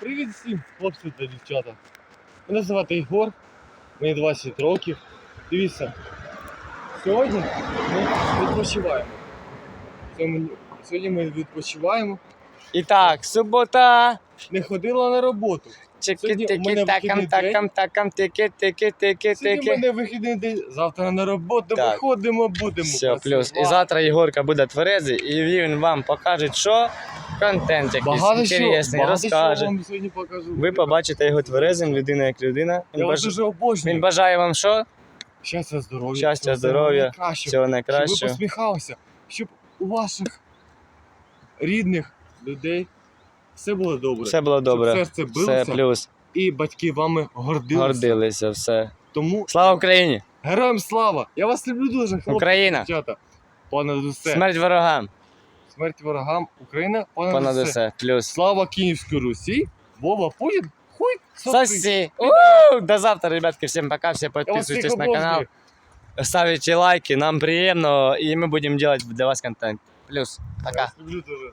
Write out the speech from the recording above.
Привіт всім, хлопці та дівчата. Мене звати Ігор, мені 20 років. Дивіться, сьогодні ми відпочиваємо. Сьогодні- ми відпочиваємо. І так, субота. Не ходила на роботу. Сьогодні у мене вихідний день. такам тики тики тики Сьогодні в мене вихідний день, завтра на роботу Так. виходимо, будемо. Все, плюс. І працювати. завтра Єгорка буде тверезий, і він вам покаже, що контент якийсь багато що, інтересний, багато що розкаже. вам сьогодні покажу. Ви побачите його тверезим, людина як людина. Він, Я вас баж... дуже обожнюю. він бажає вам що? Щастя, здоров'я. Щастя, всього здоров'я, найкращого. Всього Щоб ви найкращого. посміхалися, щоб у ваших рідних людей все було добре. Все було добре. Щоб серце Все плюс. і батьки вами гордилися. Гордилися, все. Тому Слава Україні! героям слава! Я вас люблю дуже, хлопці, Україна! дівчата. Понад усе. Смерть ворогам! Смерть ворогам. Україна понад, Понад усе. Плюс. Слава Київській Русі. Вова Путін. Хуй Сосі. До завтра, ребятки. Всем пока, все підписуйтесь подписывайтесь на канал. ставите лайки, нам приємно, і ми будемо робити для вас контент. Плюс. Пока. Я люблю дуже.